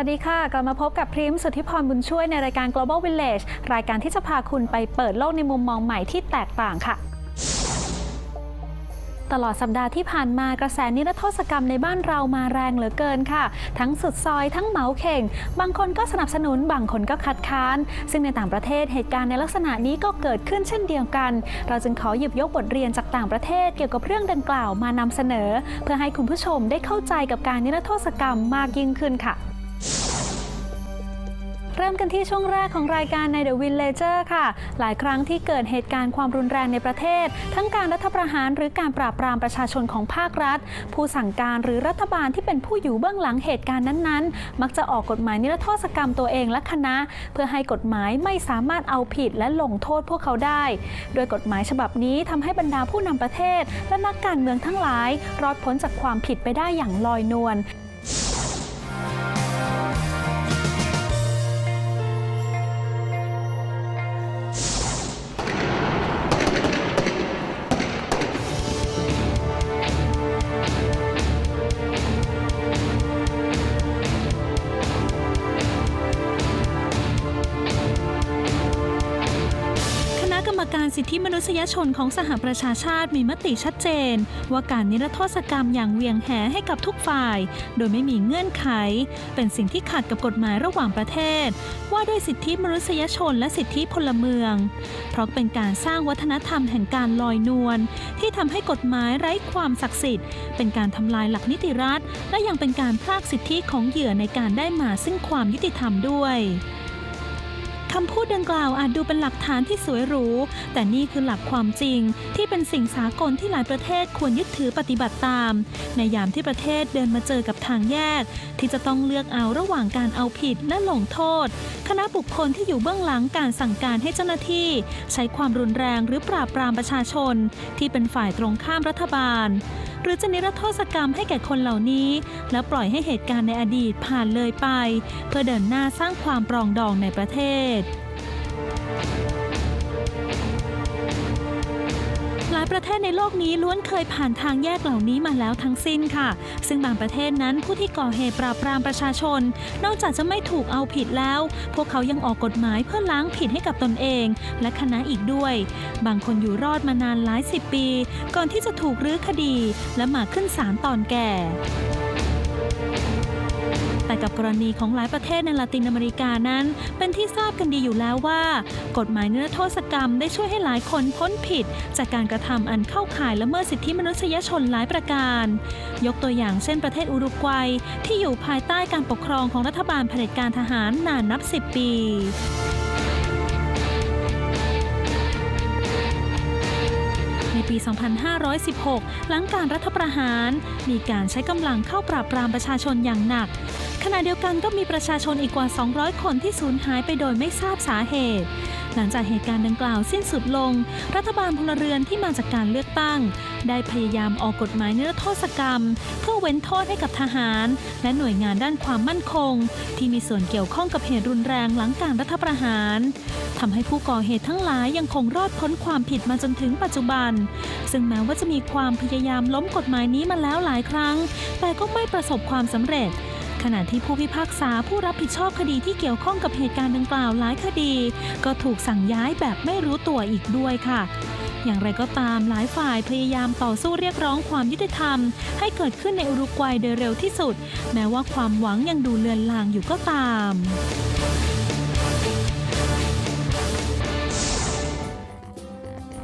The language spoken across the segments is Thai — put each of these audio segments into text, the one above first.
สวัสดีค่ะ กลับมาพบกับพริมสุทธิพรบุญช่วยในรายการ Global Village รายการที่จะพาคุณไปเปิดโลกในมุมมองใหม่ที่แตกต่างค่ะตลอดสัปดาห์ที่ผ่านมากระแสนิรโทษกรรมในบ้านเรามาแรงเหลือเกินค่ะ ทั้งสุดซอยทั้งเหมาเข่ง บางคนก็สนับสนุนบางคนก็คัดค้าน ซึ่งในต่างประเทศเหตุการณ์ในลักษณะนี้ก็เกิดขึ้นเช่นเดียวกัน เราจึงขอหยิบยกบทเรียนจากต่างประเทศเกี่ยวกับเรื่องดังกล่าวมานำเสนอ เพื่อให้คุณผู้ชมได้เข้าใจกับการนิรโทษกรรมมากยิ่งขึ้นค่ะ เริ่มกันที่ช่วงแรกของรายการใน The Villager ค่ะ หลายครั้งที่เกิดเหตุการณ์ความรุนแรงในประเทศ ทั้งการรัฐประหารหรือการปราบปรามประชาชนของภาครัฐ ผู้สั่งการหรือรัฐบาลที่เป็นผู้อยู่เบื้องหลังเหตุการณ์นั้นๆ มักจะออกกฎหมายนิรโทษกรรมตัวเองและคณะ เพื่อให้กฎหมายไม่สามารถเอาผิดและลงโทษพวกเขาได้ โดยกฎหมายฉบับนี้ทำให้บรรดาผู้นำประเทศ และนักการเมืองทั้งหลาย รอดพ้นจากความผิดไปได้อย่างลอยนวล สิทธิมนุษยชนของสหประชาชาติมีมติชัดเจน ว่าการนิรโทษกรรมอย่างเวียงแหให้กับทุกฝ่าย โดยไม่มีเงื่อนไข เป็นสิ่งที่ขัดกับกฎหมายระหว่างประเทศ ว่าด้วยสิทธิมนุษยชนและสิทธิพลเมือง เพราะเป็นการสร้างวัฒนธรรมแห่งการลอยนวลที่ทำให้กฎหมายไร้ความศักดิ์สิทธิ์ เป็นการทำลายหลักนิติรัฐ และยังเป็นการพรากสิทธิของเหยื่อในการได้มาซึ่งความยุติธรรมด้วย คำพูดดังกล่าวอาจดูเป็นหลักฐานที่สวยหรู แต่นี่คือหลักความจริง ที่เป็นสิ่งสากลที่หลายประเทศควรยึดถือปฏิบัติตาม ในยามที่ประเทศเดินมาเจอกับทางแยก ที่จะต้องเลือกเอาระหว่างการเอาผิดและลงโทษ คณะบุคคลที่อยู่เบื้องหลังการสั่งการให้เจ้าหน้าที่ ใช้ความรุนแรงหรือปราบปรามประชาชน ที่เป็นฝ่ายตรงข้ามรัฐบาล หรือจะนิรโทษกรรมให้แก่คนเหล่านี้ และปล่อยให้เหตุการณ์ในอดีตผ่านเลยไป เพื่อเดินหน้าสร้างความปรองดองในประเทศ ประเทศในโลกนี้ล้วนเคยผ่านทางแยกเหล่านี้มาแล้วทั้งสิ้นค่ะ ซึ่งบางประเทศนั้นผู้ที่ก่อเหตุปราบปรามประชาชน นอกจากจะไม่ถูกเอาผิดแล้ว พวกเขายังออกกฎหมายเพื่อล้างผิดให้กับตนเอง และคณะอีกด้วย บางคนอยู่รอดมานานหลายสิบปี ก่อนที่จะถูกรื้อคดี และมาขึ้นศาลตอนแก่ แต่กับกรณีของหลายประเทศในลาตินอเมริกานั้น เป็นที่ทราบกันดีอยู่แล้วว่า กฎหมายนิรโทษกรรมได้ช่วยให้หลายคนพ้นผิด จากการกระทำอันเข้าข่ายละเมิดสิทธิมนุษยชนหลายประการ ยกตัวอย่างเช่นประเทศอุรุกวัย ที่อยู่ภายใต้การปกครองของรัฐบาลเผด็จการทหารนานนับ 10 ปีในปี 2516 หลังการรัฐประหาร มีการใช้กำลังเข้าปราบปรามประชาชนอย่างหนักขณะเดียวกันก็มีประชาชนอีกกว่า 200 คนที่สูญหายไปโดยไม่ทราบสาเหตุ หลังจากเหตุการณ์ดังกล่าวสิ้นสุดลง รัฐบาลพลเรือนที่มาจากการเลือกตั้ง ได้พยายามออกกฎหมายนิรโทษกรรม เพื่อเว้นโทษให้กับทหาร และหน่วยงานด้านความมั่นคง ที่มีส่วนเกี่ยวข้องกับเหตุรุนแรงหลังการรัฐประหารทำให้ผู้ก่อเหตุทั้งหลายยังคงรอดพ้นความผิดมาจนถึงปัจจุบัน ซึ่งแม้ว่าจะมีความพยายามล้มกฎหมายนี้มาแล้วหลายครั้ง แต่ก็ไม่ประสบความสำเร็จ ขณะที่ผู้พิพากษาผู้รับผิดชอบคดีที่เกี่ยวข้องกับเหตุการณ์ดังกล่าวหลายคดี ก็ถูกสั่งย้ายแบบไม่รู้ตัวอีกด้วยค่ะ อย่างไรก็ตามหลายฝ่ายพยายามต่อสู้เรียกร้องความยุติธรรม ให้เกิดขึ้นในอุรุกวัยโดยเร็วที่สุด แม้ว่าความหวังยังดูเลือนลางอยู่ก็ตาม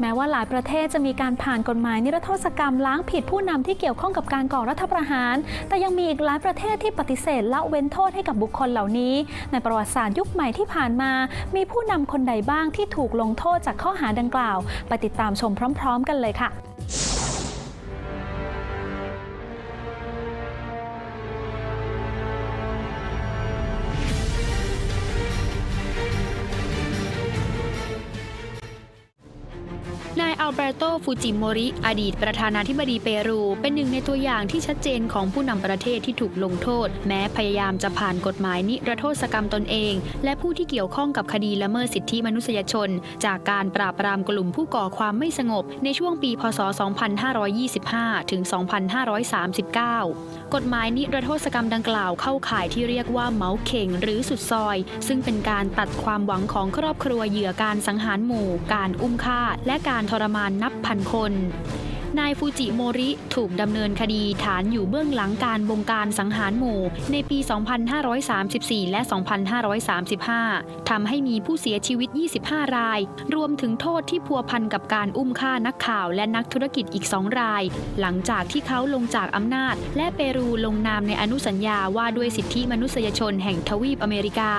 แม้ว่าหลายประเทศจะมีการผ่านกฎหมายนิรโทษกรรมล้างผิดผู้นำที่เกี่ยวข้องกับการก่อรัฐประหาร แต่ยังมีอีกหลายประเทศที่ปฏิเสธละเว้นโทษให้กับบุคคลเหล่านี้ ในประวัติศาสตร์ยุคใหม่ที่ผ่านมา มีผู้นำคนใดบ้างที่ถูกลงโทษจากข้อหาดังกล่าว ไปติดตามชมพร้อม ๆ กันเลยค่ะ เบรโตฟูจิโมริ อดีตประธานาธิบดีเปรู เป็นหนึ่งในตัวอย่างที่ชัดเจนของผู้นำประเทศที่ถูกลงโทษ แม้พยายามจะผ่านกฎหมายนิรโทษกรรมตนเอง และผู้ที่เกี่ยวข้องกับคดีละเมิดสิทธิมนุษยชน จากการปราบปรามกลุ่มผู้ก่อความไม่สงบในช่วงปี พศ 2525 ถึง 2539กฎหมายนิรโทษกรรมดังกล่าวเข้าข่ายที่เรียกว่าเหมาเข่งหรือสุดซอย ซึ่งเป็นการตัดความหวังของครอบครัวเหยื่อการสังหารหมู่ การอุ้มฆ่า และการทรมานนับพันคน นายฟูจิโมริถูกดำเนินคดีฐานอยู่เบื้องหลังการบงการสังหารหมู่ ในปี 2534 และ 2535 ทำให้มีผู้เสียชีวิต 25 ราย รวมถึงโทษที่พัวพันกับการอุ้มฆ่านักข่าวและนักธุรกิจอีก2ราย หลังจากที่เขาลงจากอำนาจ และเปรูลงนามในอนุสัญญาว่าด้วยสิทธิมนุษยชนแห่งทวีปอเมริกา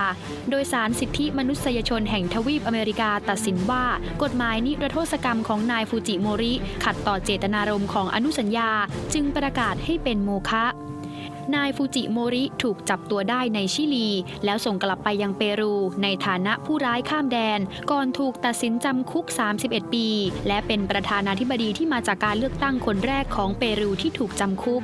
โดยสารสิทธิมนุษยชนแห่งทวีปอเมริกาตัดสินว่า กฎหมายนิรโทษกรรมของนายฟูจิโมริ ขัดต่อเจตนารมณ์ของอนุสัญญาจึงประกาศให้เป็นโมฆะนายฟูจิโมริถูกจับตัวได้ในชิลี แล้วส่งกลับไปยังเปรู ในฐานะผู้ร้ายข้ามแดน ก่อนถูกตัดสินจำคุก 31 ปี และเป็นประธานาธิบดีที่มาจากการเลือกตั้งคนแรกของเปรูที่ถูกจำคุก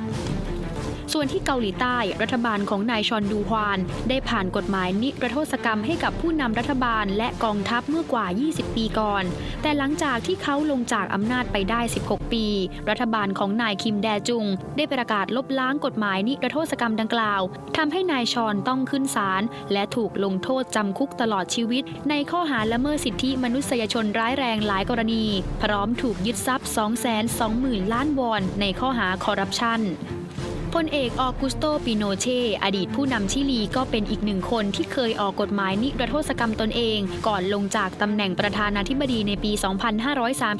ส่วนที่เกาหลีใต้รัฐบาลของนายชอนดูฮวาน ได้ผ่านกฎหมายนิรโทษกรรมให้กับผู้นำรัฐบาลและกองทัพเมื่อกว่า 20 ปีก่อน แต่หลังจากที่เขาลงจากอำนาจไปได้ 16 ปี รัฐบาลของนายคิมแดจุง ได้ประกาศลบล้างกฎหมายนิรโทษกรรมดังกล่าวทำให้นายชอนต้องขึ้นศาลและถูกลงโทษจำคุกตลอดชีวิต ในข้อหาละเมิดสิทธิมนุษยชนร้ายแรงหลายกรณี พร้อมถูกยึดทรัพย์ 220,000ล้านวอนในข้อหาคอร์รัปชัน พลเอกออกุสโตปิโนเช อดีตผู้นำชิลีก็เป็นอีกหนึ่งคนที่เคยออกกฎหมายนิรโทษกรรมตนเอง ก่อนลงจากตำแหน่งประธานาธิบดีในปี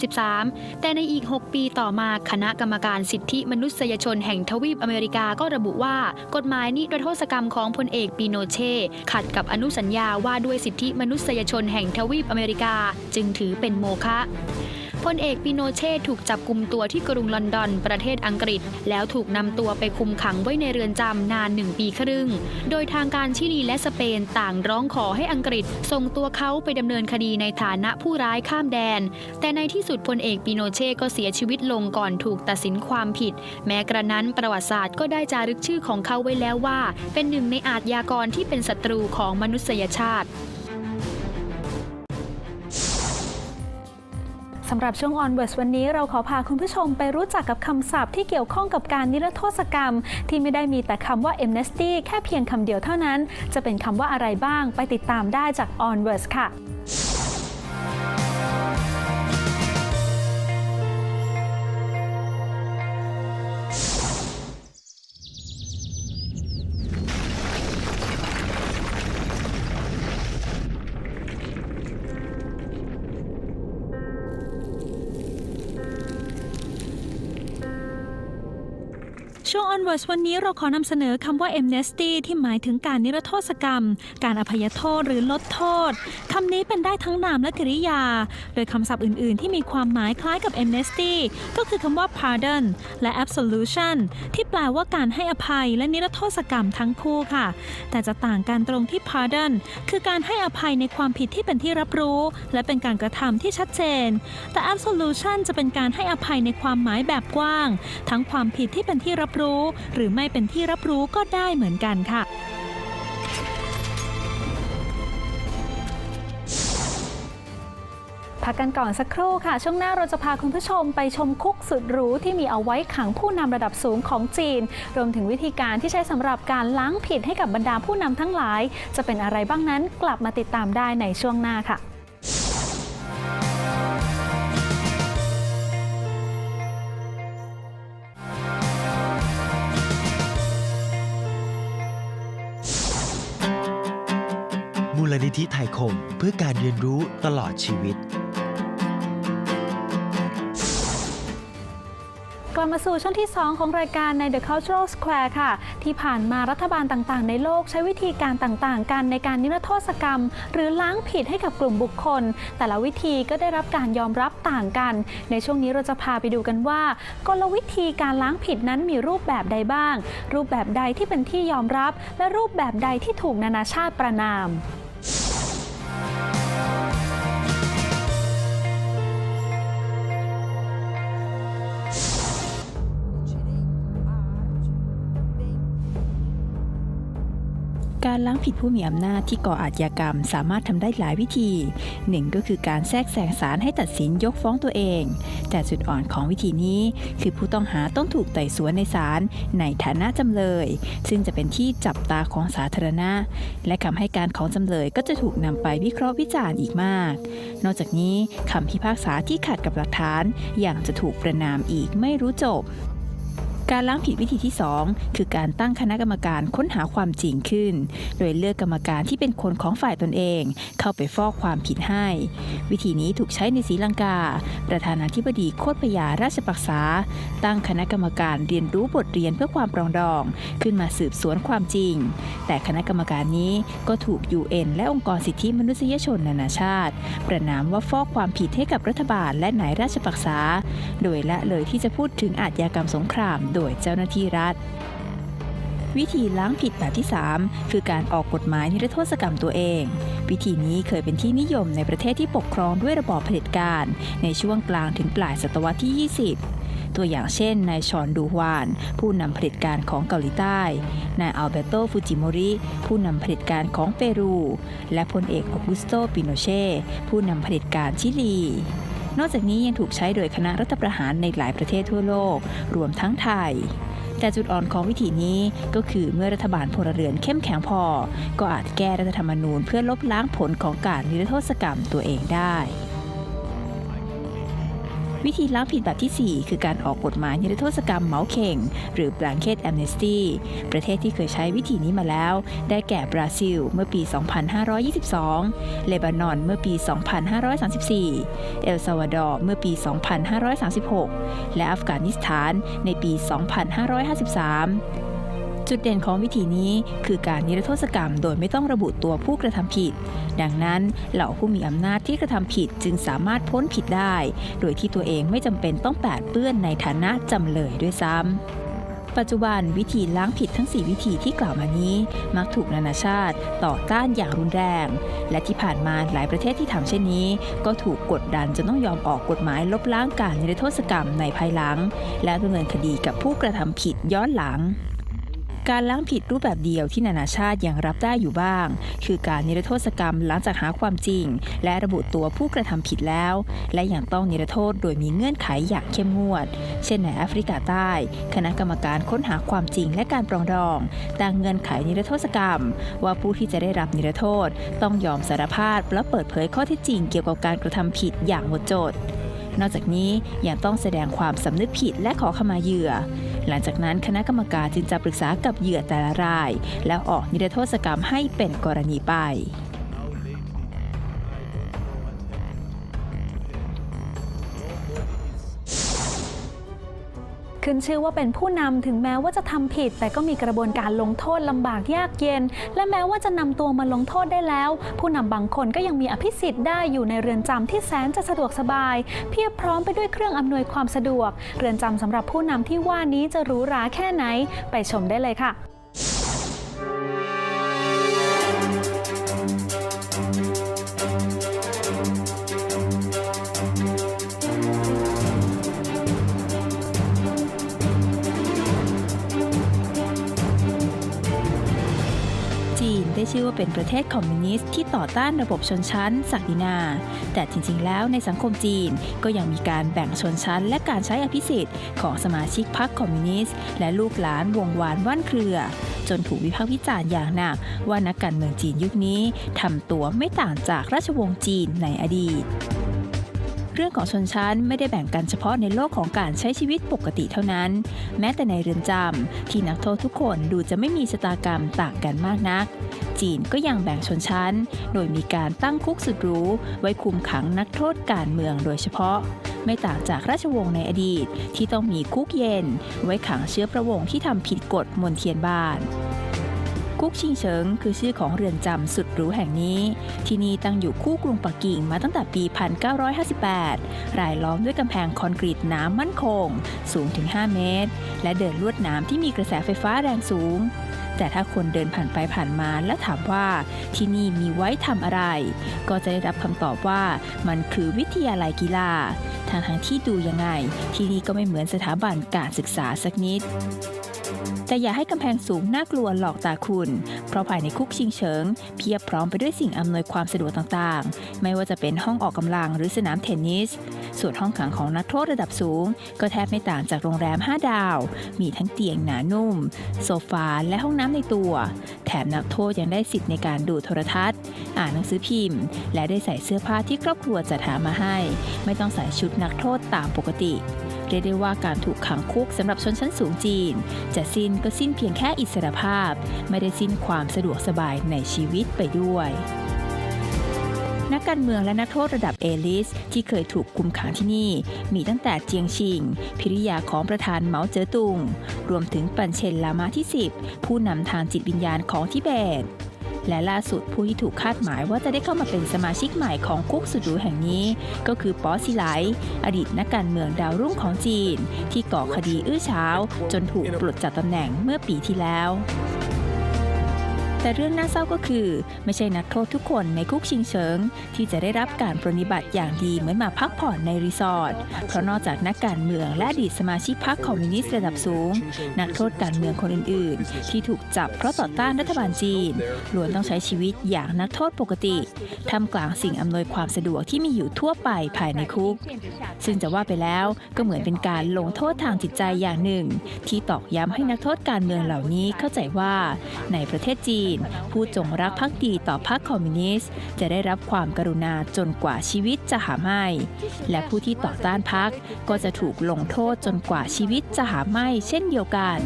2533 แต่ในอีก 6 ปีต่อมาคณะกรรมการสิทธิมนุษยชนแห่งทวีปอเมริกาก็ระบุว่า กฎหมายนิรโทษกรรมของพลเอกปิโนเช ขัดกับอนุสัญญาว่าด้วยสิทธิมนุษยชนแห่งทวีปอเมริกา จึงถือเป็นโมฆะ พลเอกปิโนเช่ถูกจับกลุ่มตัวที่กรุงลอนดอน ประเทศอังกฤษ แล้วถูกนำตัวไปคุมขังไว้ในเรือนจำนานหนึ่งปีครึ่ง โดยทางการชิลีและสเปนต่างร้องขอให้อังกฤษ ส่งตัวเขาไปดำเนินคดีในฐานะผู้ร้ายข้ามแดน แต่ในที่สุดพลเอกปิโนเช่ก็เสียชีวิตลงก่อนถูกตัดสินความผิด แม้กระนั้นประวัติศาสตร์ก็ได้จารึกชื่อของเขาไว้แล้วว่า เป็นหนึ่งในอาชญากรที่เป็นศัตรูของมนุษยชาติ สำหรับช่วง Onwards วันนี้เราขอพาคุณผู้ชมไปรู้จักกับคำศัพท์ที่เกี่ยวข้องกับการนิรโทษกรรม ที่ไม่ได้มีแต่คำว่า amnesty แค่เพียงคำเดียวเท่านั้น จะเป็นคำว่าอะไรบ้างไปติดตามได้จาก Onwards ค่ะ ช่วง Onwards วันนี้เราขอนำเสนอคำว่า amnesty ที่หมายถึงการนิรโทษกรรม การอภัยโทษหรือลดโทษ คำนี้เป็นได้ทั้งนามและกริยา โดยคำศัพท์อื่น ๆ ที่มีความหมายคล้ายกับ amnesty ก็คือคำว่า pardon และ absolution ที่แปลว่าการให้อภัยและนิรโทษกรรมทั้งคู่ค่ะ แต่จะต่างกันตรงที่ pardon คือการให้อภัยในความผิดที่เป็นที่รับรู้ และเป็นการกระทำที่ชัดเจน แต่ absolution จะเป็นการให้อภัยในความหมายแบบกว้าง ทั้งความผิดที่เป็นที่รับรู้หรือไม่เป็นที่รับรู้ก็ได้เหมือนกันค่ะ พักกันก่อนสักครู่ค่ะ ช่วงหน้าเราจะพาคุณผู้ชมไปชมคุกสุดหรูที่มีเอาไว้ขังผู้นำระดับสูงของจีน รวมถึงวิธีการที่ใช้สำหรับการล้างผิดให้กับบรรดาผู้นำทั้งหลาย จะเป็นอะไรบ้างนั้นกลับมาติดตามได้ในช่วงหน้าค่ะ ธิไทยคม เพื่อการเรียนรู้ตลอดชีวิต กลับมาสู่ช่วงที่ 2 ของรายการใน The Cultural Square ค่ะ ที่ผ่านมารัฐบาลต่างๆ ในโลกใช้วิธีการต่างๆ กันในการนิรโทษกรรม หรือล้างผิดให้กับกลุ่มบุคคล แต่ละวิธีก็ได้รับการยอมรับต่างกัน ในช่วงนี้เราจะพาไปดูกันว่า กลวิธีการล้างผิดนั้นมีรูปแบบใดบ้าง รูปแบบใดที่เป็นที่ยอมรับ และรูปแบบใดที่ถูกนานาชาติประนาม การล้างผิดผู้มีอำนาจที่ก่ออาชญากรรมสามารถทำได้หลายวิธีหนึ่งก็คือการแทรกแซงศาลให้ตัดสินยกฟ้องตัวเอง แต่จุดอ่อนของวิธีนี้ คือผู้ต้องหาต้องถูกไต่สวนในศาลในฐานะจำเลย ซึ่งจะเป็นที่จับตาของสาธารณะ และคำให้การของจำเลยก็จะถูกนำไปวิเคราะห์วิจารณ์อีกมาก นอกจากนี้คำพิพากษาที่ขัดกับหลักฐานอย่างจะถูกประนามอีกไม่รู้จบ การล้างผิดวิธีที่ 2 คือการตั้งคณะกรรมการค้นหาความจริงขึ้น โดยเลือกกรรมการที่เป็นคนของฝ่ายตนเอง เข้าไปฟอกความผิดให้ วิธีนี้ถูกใช้ในศรีลังกา ประธานาธิบดีโคตพยาราชปักษา ตั้งคณะกรรมการเรียนรู้บทเรียนเพื่อความปรองดอง ขึ้นมาสืบสวนความจริง แต่คณะกรรมการนี้ก็ถูก UN และองค์กรสิทธิมนุษยชนนานาชาติ ประนามว่าฟอกความผิดให้กับรัฐบาลและนายราชปักษา โดยละเลยที่จะพูดถึงอาชญากรรมสงครามโดยเจ้าหน้าที่รัฐ วิธีล้างผิดแบบที่ 3 คือการออกกฎหมายนิรโทษกรรมตัวเอง วิธีนี้เคยเป็นที่นิยมในประเทศที่ปกครองด้วยระบอบเผด็จการ ในช่วงกลางถึงปลายศตวรรษที่ 20ตัวอย่างเช่น นายชอนดูฮวาน ผู้นำเผด็จการของเกาหลีใต้ นายอัลเบโตฟูจิโมริ ผู้นำเผด็จการของเปรู และพลเอกออกุสโตปิโนเช่ ผู้นำเผด็จการชิลี นอกจากนี้ยังถูกใช้โดยคณะรัฐประหารในหลายประเทศทั่วโลก รวมทั้งไทย แต่จุดอ่อนของวิธีนี้ก็คือเมื่อรัฐบาลพลเรือนเข้มแข็งพอ ก็อาจแก้รัฐธรรมนูญเพื่อลบล้างผลของการนิรโทษกรรมตัวเองได้ วิธีล้างผิดแบบที่ 4 คือการออกกฎหมายนิรโทษกรรมเหมาเข่ง หรือ blanket amnesty ประเทศที่เคยใช้วิธีนี้มาแล้ว ได้แก่บราซิลเมื่อปี 2522 เลบานอนเมื่อปี 2534 เอลซาวาดอร์เมื่อปี 2536 และอัฟกานิสถานในปี 2553 จุดเด่นของวิธีนี้คือการนิรโทษกรรมโดยไม่ต้องระบุตัวผู้กระทำผิด ดังนั้นเหล่าผู้มีอำนาจที่กระทำผิดจึงสามารถพ้นผิดได้ โดยที่ตัวเองไม่จำเป็นต้องแปดเปื้อนในฐานะจำเลยด้วยซ้ำปัจจุบันวิธีล้างผิดทั้ง 4 วิธีที่กล่าวมานี้ มักถูกนานาชาติต่อต้านอย่างรุนแรง และที่ผ่านมาหลายประเทศที่ทำเช่นนี้ ก็ถูกกดดันจนต้องยอมออกกฎหมายลบล้างการนิรโทษกรรมในภายหลัง และดำเนินคดีกับผู้กระทำผิดย้อนหลัง การล้างผิดรูปแบบเดียวที่นานาชาติยังรับได้อยู่บ้าง คือการนิรโทษกรรมหลังจากหาความจริง และระบุตัวผู้กระทำผิดแล้ว และยังต้องนิรโทษโดยมีเงื่อนไขอย่างเข้มงวด เช่นในแอฟริกาใต้ คณะกรรมการค้นหาความจริงและการปรองดองตั้งเงื่อนไขนิรโทษกรรม ว่าผู้ที่จะได้รับนิรโทษ ต้องยอมสารภาพและเปิดเผยข้อเท็จจริงเกี่ยวกับการกระทำผิดอย่างหมดจดนอกจากนี้ยังต้องแสดงความสำนึกผิดและขอขมาเหยื่อ หลังจากนั้นคณะกรรมการจึงจะปรึกษากับเหยื่อแต่ละราย แล้วออกนิรโทษกรรมให้เป็นกรณีไป ขึ้นชื่อว่าเป็นผู้นำถึงแม้ว่าจะทำผิด แต่ก็มีกระบวนการลงโทษลำบากยากเย็น และแม้ว่าจะนำตัวมาลงโทษได้แล้ว ผู้นำบางคนก็ยังมีอภิสิทธิ์ได้อยู่ในเรือนจำที่แสนจะสะดวกสบาย เพียบพร้อมไปด้วยเครื่องอำนวยความสะดวก เรือนจำสำหรับผู้นำที่ว่านี้จะหรูหราแค่ไหน ไปชมได้เลยค่ะ ได้ชื่อว่าเป็นประเทศคอมมิวนิสต์ที่ต่อต้านระบบชนชั้นศักดินา แต่จริงๆ แล้วในสังคมจีนก็ยังมีการแบ่งชนชั้น และการใช้อภิสิทธิ์ของสมาชิกพรรคคอมมิวนิสต์และลูกหลานวงวานว่านเครือ จนถูกวิพากษ์วิจารณ์อย่างหนักว่านักการเมืองจีนยุคนี้ทำตัวไม่ต่างจากราชวงศ์จีนในอดีต เรื่องของชนชั้นไม่ได้แบ่งกันเฉพาะในโลกของการใช้ชีวิตปกติเท่านั้น แม้แต่ในเรือนจำที่นักโทษทุกคนดูจะไม่มีชะตากรรมต่างกันมากนัก จีนก็ยังแบ่งชนชั้น โดยมีการตั้งคุกสุดหรูไว้คุมขังนักโทษการเมืองโดยเฉพาะ ไม่ต่างจากราชวงศ์ในอดีตที่ต้องมีคุกเย็น ไว้ขังเชื้อพระวงศ์ที่ทำผิดกฎมนเทียนบาน กุ๊กชิงเฉิงคือชื่อของเรือนจำสุดหรูแห่งนี้ ที่นี่ตั้งอยู่คู่กรุงปักกิ่งมาตั้งแต่ปี 1958 รายล้อมด้วยกำแพงคอนกรีตหนามั่นคง สูงถึง 5 เมตร และเดินลวดหน้ำที่มีกระแสไฟฟ้าแรงสูง แต่ถ้าคนเดินผ่านไปผ่านมาแล้วถามว่าที่นี่มีไว้ทำอะไร ก็จะได้รับคำตอบว่ามันคือวิทยาลัยกีฬาทางทางที่ดูยังไง ที่นี่ก็ไม่เหมือนสถาบันการศึกษาสักนิด แต่อย่าให้กำแพงสูงน่ากลัวหลอกตาคุณ เพราะภายในคุกชิงเฉิง เพียบพร้อมไปด้วยสิ่งอำนวยความสะดวกต่างๆ ไม่ว่าจะเป็นห้องออกกำลังหรือสนามเทนนิส ส่วนห้องขังของนักโทษระดับสูง ก็แทบไม่ต่างจากโรงแรม 5 ดาว มีทั้งเตียงหนานุ่ม โซฟาและห้องน้ำในตัว แถมนักโทษยังได้สิทธิ์ในการดูโทรทัศน์ อ่านหนังสือพิมพ์ และได้ใส่เสื้อผ้าที่ครอบครัวจัดหามาให้ ไม่ต้องใส่ชุดนักโทษตามปกติ เรียกได้ว่าการถูกขังคุกสำหรับชนชั้นสูงจีน จะสิ้นก็สิ้นเพียงแค่อิสรภาพ ไม่ได้สิ้นความสะดวกสบายในชีวิตไปด้วยนักการเมืองและนักโทษระดับเอลิส ที่เคยถูกคุมขังที่นี่ มีตั้งแต่เจียงชิง พิริยาของประธานเหมาเจ๋อตุง รวมถึงปันเชนลามาที่ 10 ผู้นำทางจิตวิญญาณของทิเบต และล่าสุดผู้ที่ถูกคาดหมายว่าจะได้เข้ามาเป็นสมาชิกใหม่ของคุกสุดหรูแห่งนี้ ก็คือป๋อซิไลอดีตนักการเมืองดาวรุ่งของจีน ที่ก่อคดีอื้อเช้า จนถูกปลดจากตำแหน่งเมื่อปีที่แล้ว แต่เรื่องน่าเศร้าก็คือ ไม่ใช่นักโทษทุกคนในคุกชิงเฉิง ที่จะได้รับการปรนิบัติอย่างดีเหมือนมาพักผ่อนในรีสอร์ทเพราะนอกจากนักการเมืองและอดีตสมาชิกพรรคคอมมิวนิสต์ระดับสูง นักโทษการเมืองคนอื่น ๆ ที่ถูกจับเพราะต่อต้านรัฐบาลจีนล้วนต้องใช้ชีวิตอย่างนักโทษปกติท่ามกลางสิ่งอำนวยความสะดวกที่มีอยู่ทั่วไปภายในคุก ซึ่งจะว่าไปแล้วก็เหมือนเป็นการลงโทษทางจิตใจอย่างหนึ่ง ที่ตอกย้ำให้นักโทษการเมืองเหล่านี้เข้าใจว่า ในประเทศจีนผู้จงรักภักดีต่อพรรคคอมมิวนิสต์จะได้รับความกรุณาจนกว่าชีวิตจะหาไม่ และผู้ที่ต่อต้านพรรคก็จะถูกลงโทษจนกว่าชีวิตจะหาไม่เช่นเดียวกัน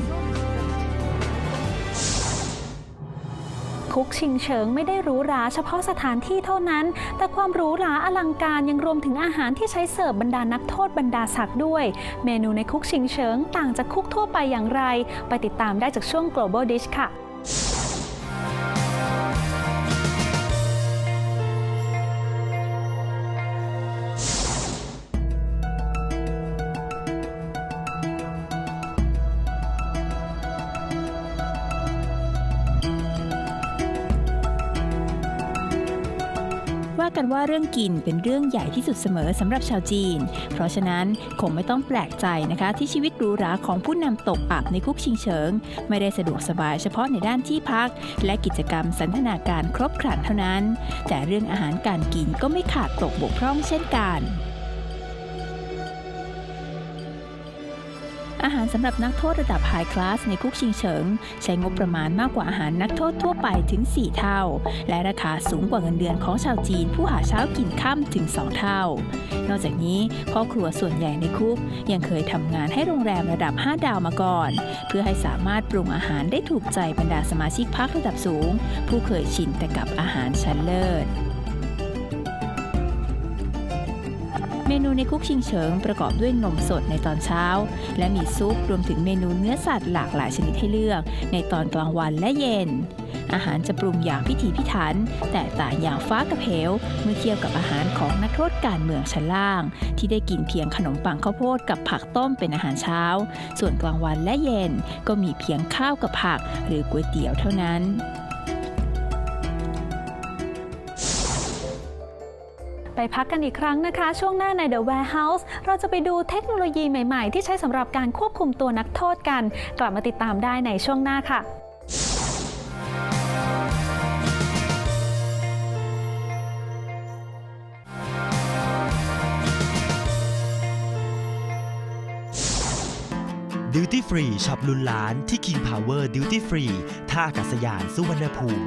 คุกชิงเฉิงไม่ได้หรูหราเฉพาะสถานที่เท่านั้น แต่ความหรูหราอลังการยังรวมถึงอาหารที่ใช้เสิร์ฟบรรดานักโทษบรรดาศักดิ์ด้วย เมนูในคุกชิงเฉิงต่างจากคุกทั่วไปอย่างไร ไปติดตามได้จากช่วง global dish ค่ะ ว่ากันว่าเรื่องกินเป็นเรื่องใหญ่ที่สุดเสมอสำหรับชาวจีน เพราะฉะนั้นคงไม่ต้องแปลกใจนะคะ ที่ชีวิตหรูหราของผู้นำตกอับในคุกชิงเฉิง ไม่ได้สะดวกสบายเฉพาะในด้านที่พัก และกิจกรรมสันทนาการครบครันเท่านั้น แต่เรื่องอาหารการกินก็ไม่ขาดตกบกพร่องเช่นกัน หารสำหรับนักโทษระดับไฮคลาสในคุกชิงเฉิง ใช้งบประมาณมากกว่าอาหารนักโทษทั่วไปถึง 4 เท่า และราคาสูงกว่าเงินเดือนของชาวจีน ผู้หาเช้ากินค่ำถึง 2 เท่า นอกจากนี้พ่อครัวส่วนใหญ่ในคุก ยังเคยทำงานให้โรงแรมระดับ 5 ดาวมาก่อน เพื่อให้สามารถปรุงอาหารได้ถูกใจบรรดาสมาชิกพักระดับสูง ผู้เคยชินแต่กับอาหารชั้นเลิศ ในคุกชิงเฉิงประกอบด้วยนมสดในตอนเช้า และมีซุปรวมถึงเมนูเนื้อสัตว์หลากหลายชนิดให้เลือก ในตอนกลางวันและเย็น อาหารจะปรุงอย่างพิถีพิถัน แต่ต่างอย่างฟ้ากับเหวเมื่อเทียบกับอาหารของนักโทษการเมืองชั้นล่าง ที่ได้กินเพียงขนมปังข้าวโพดกับผักต้มเป็นอาหารเช้า ส่วนกลางวันและเย็นก็มีเพียงข้าวกับผัก หรือก๋วยเตี๋ยวเท่านั้น พักกันอีกครั้งนะคะ ช่วงหน้าใน The Warehouse เราจะไปดูเทคโนโลยีใหม่ๆ ที่ใช้สำหรับการควบคุมตัวนักโทษกัน กลับมาติดตามได้ในช่วงหน้าค่ะดิวตี้ฟรีช็อปลุนล้านที่ King Power Duty Free ท่าอากาศยานสุวรรณภูมิ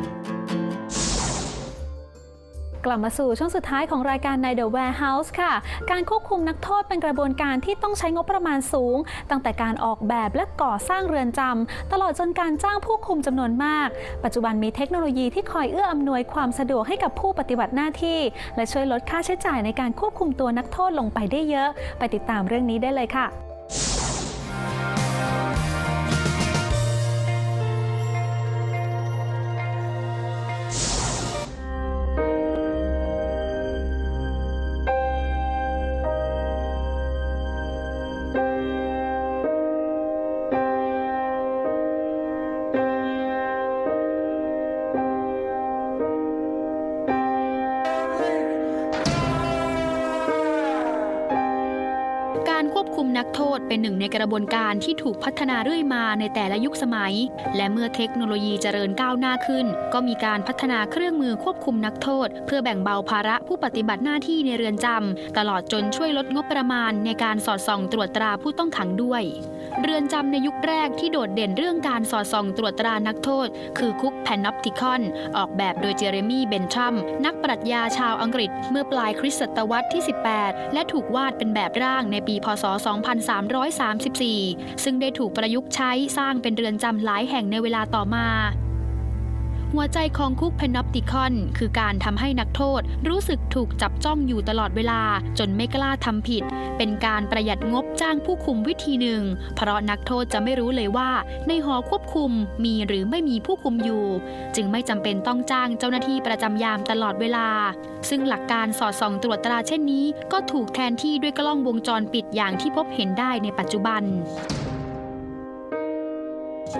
กลับมาสู่ช่วงสุดท้ายของรายการใน The Warehouse ค่ะ การควบคุมนักโทษเป็นกระบวนการที่ต้องใช้งบประมาณสูง ตั้งแต่การออกแบบและก่อสร้างเรือนจำตลอดจนการจ้างผู้คุมจำนวนมาก ปัจจุบันมีเทคโนโลยีที่คอยเอื้ออำนวยความสะดวกให้กับผู้ปฏิบัติหน้าที่ และช่วยลดค่าใช้จ่ายในการควบคุมตัวนักโทษลงไปได้เยอะ ไปติดตามเรื่องนี้ได้เลยค่ะ เป็นหนึ่งในกระบวนการที่ถูกพัฒนาเรื่อยมาในแต่ละยุคสมัย และเมื่อเทคโนโลยีเจริญก้าวหน้าขึ้น ก็มีการพัฒนาเครื่องมือควบคุมนักโทษ เพื่อแบ่งเบาภาระผู้ปฏิบัติหน้าที่ในเรือนจำตลอดจนช่วยลดงบประมาณในการสอดส่องตรวจตราผู้ต้องขังด้วย เรือนจำในยุคแรกที่โดดเด่นเรื่องการสอดส่องตรวจตรานักโทษ คือคุกแพนนอปติคอน ออกแบบโดยเจเรมี่เบนทัมนักปรัชญาชาวอังกฤษ เมื่อปลายคริสตศตวรรษที่ 18 และถูกวาดเป็นแบบร่างในปีพศ2334 ซึ่งได้ถูกประยุกต์ใช้สร้างเป็นเรือนจำหลายแห่งในเวลาต่อมา หัวใจของคุกเพนอปติคอน คือการทำให้นักโทษรู้สึกถูกจับจ้องอยู่ตลอดเวลา จนไม่กล้าทำผิด เป็นการประหยัดงบจ้างผู้คุมวิธีหนึ่ง เพราะนักโทษจะไม่รู้เลยว่า ในหอควบคุมมีหรือไม่มีผู้คุมอยู่ จึงไม่จำเป็นต้องจ้างเจ้าหน้าที่ประจำยามตลอดเวลา ซึ่งหลักการสอดส่องตรวจตราเช่นนี้ ก็ถูกแทนที่ด้วยกล้องวงจรปิดอย่างที่พบเห็นได้ในปัจจุบัน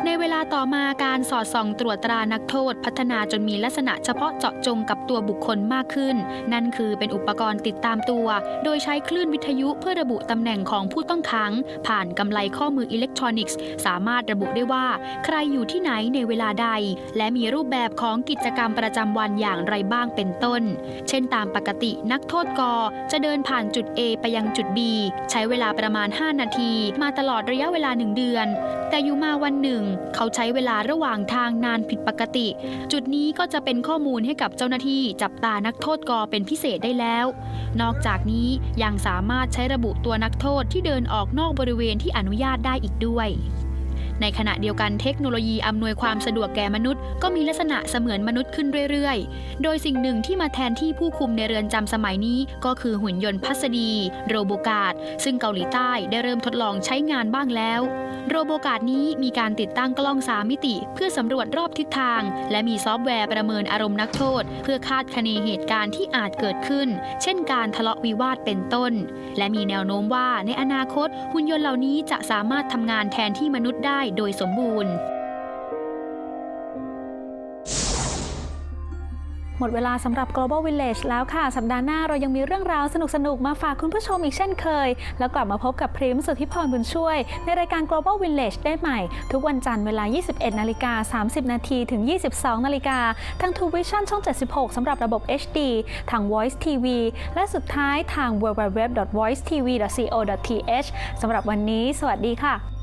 ในเวลาต่อมาการสอดส่องตรวจตรานักโทษพัฒนาจนมีลักษณะเฉพาะเจาะจงกับตัวบุคคลมากขึ้น นั่นคือเป็นอุปกรณ์ติดตามตัว โดยใช้คลื่นวิทยุเพื่อระบุตำแหน่งของผู้ต้องขัง ผ่านกำไลข้อมืออิเล็กทรอนิกส์ สามารถระบุได้ว่า ใครอยู่ที่ไหนในเวลาใด และมีรูปแบบของกิจกรรมประจำวันอย่างไรบ้างเป็นต้น เช่นตามปกตินักโทษกจะเดินผ่านจุด A ไปยังจุด B ใช้เวลาประมาณ 5 นาที มาตลอดระยะเวลา 1 เดือน แต่อยู่มาวันหนึ่งเขาใช้เวลาระหว่างทางนานผิดปกติ จุดนี้ก็จะเป็นข้อมูลให้กับเจ้าหน้าที่จับตานักโทษกอเป็นพิเศษได้แล้ว นอกจากนี้ยังสามารถใช้ระบุตัวนักโทษที่เดินออกนอกบริเวณที่อนุญาตได้อีกด้วย ในขณะเดียวกันเทคโนโลยีอำนวยความสะดวกแก่มนุษย์ ก็มีลักษณะเสมือนมนุษย์ขึ้นเรื่อยๆ โดยสิ่งหนึ่งที่มาแทนที่ผู้คุมในเรือนจำสมัยนี้ ก็คือหุ่นยนต์พัสดี โรโบกาดซึ่งเกาหลีใต้ได้เริ่มทดลองใช้งานบ้างแล้ว โรโบกาดนี้มีการติดตั้งกล้อง3มิติ เพื่อสำรวจรอบทิศทาง และมีซอฟต์แวร์ประเมินอารมณ์นักโทษ เพื่อคาดคะเนเหตุการณ์ที่อาจเกิดขึ้น เช่น การทะเลาะวิวาทเป็นต้น และมีแนวโน้มว่าในอนาคตหุ่นยนต์เหล่านี้จะสามารถทำงานแทนที่มนุษย์ได้โดยสมบูรณ์ หมดเวลาสำหรับ Global Village แล้วค่ะ สัปดาห์หน้าเรายังมีเรื่องราวสนุกๆ มาฝากคุณผู้ชมอีกเช่นเคย แล้วกลับมาพบกับพริมสุทธิพรบุญช่วย ในรายการ Global Village ได้ใหม่ ทุกวันจันทร์เวลา 21นาฬิกา30 นาทีถึง 22นาฬิกาทาง True Vision ช่อง 76 สำหรับระบบ HD ทาง Voice TV และสุดท้ายทาง www.voicetv.co.th สำหรับวันนี้ สวัสดีค่ะ